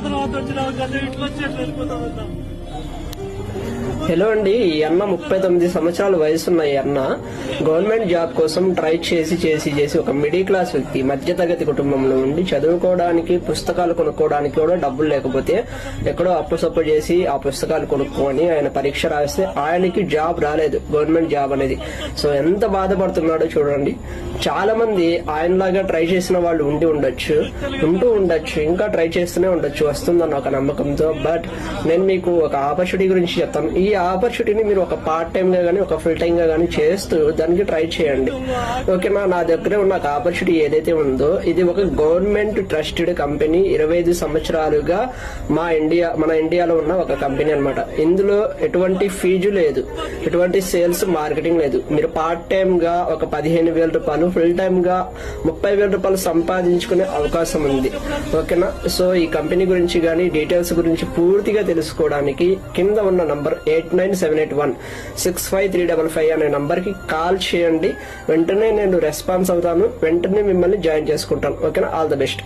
తర్వాత వచ్చినావు కదా ఇంట్లో వచ్చి ఎట్లా వెళ్ళిపోతావు హలో అండి ఈ అన్న ముప్పై తొమ్మిది సంవత్సరాల వయసున్న ఈ అన్న గవర్నమెంట్ జాబ్ కోసం ట్రై చేసి చేసి చేసి ఒక మిడిల్ క్లాస్ వ్యక్తి మధ్యతరగతి కుటుంబంలో ఉండి చదువుకోవడానికి పుస్తకాలు కొనుక్కోవడానికి కూడా డబ్బులు లేకపోతే ఎక్కడో అప్పు సప్పు చేసి ఆ పుస్తకాలు కొనుక్కొని ఆయన పరీక్ష రాస్తే ఆయనకి జాబ్ రాలేదు గవర్నమెంట్ జాబ్ అనేది. సో ఎంత బాధపడుతున్నాడో చూడండి. చాలా మంది ఆయనలాగా ట్రై చేసిన వాళ్ళు ఉండి ఉండొచ్చు ఉంటూ ఉండొచ్చు ఇంకా ట్రై చేస్తూనే ఉండొచ్చు వస్తుందన్న ఒక నమ్మకంతో. బట్ నేను మీకు ఒక ఆపర్చునిటీ గురించి చెప్తాం ఈ ఆపర్చునిటీని మీరు ఒక పార్ట్ టైం గా కానీ ఒక ఫుల్ టైం గా కానీ చేస్తూ దానికి ట్రై చేయండి. ఓకేనా నా దగ్గర ఉన్న ఆపర్చునిటీ ఏదైతే ఉందో ఇది ఒక గవర్నమెంట్ ట్రస్టెడ్ కంపెనీ ఇరవై ఐదు సంవత్సరాలుగా మా ఇండియా మన ఇండియాలో ఉన్న ఒక కంపెనీ అన్నమాట. ఇందులో ఎటువంటి ఫీజు లేదు. ఎటువంటి సేల్స్ మార్కెటింగ్ లేదు. మీరు పార్ట్ టైం గా ఒక పదిహేను వేల రూపాయలు ఫుల్ టైం గా ముప్పై వేల రూపాయలు సంపాదించుకునే అవకాశం ఉంది. ఓకేనా సో ఈ కంపెనీ గురించి కానీ డీటెయిల్స్ గురించి పూర్తిగా తెలుసుకోవడానికి కింద ఉన్న number eight nine seven eight one six five three double five అనే నంబర్కి కాల్ చేయండి. వెంటనే నేను రెస్పాన్స్ అవుతాను. వెంటనే మిమ్మల్ని జాయిన్ చేసుకుంటాను. ఓకేనా? All the best.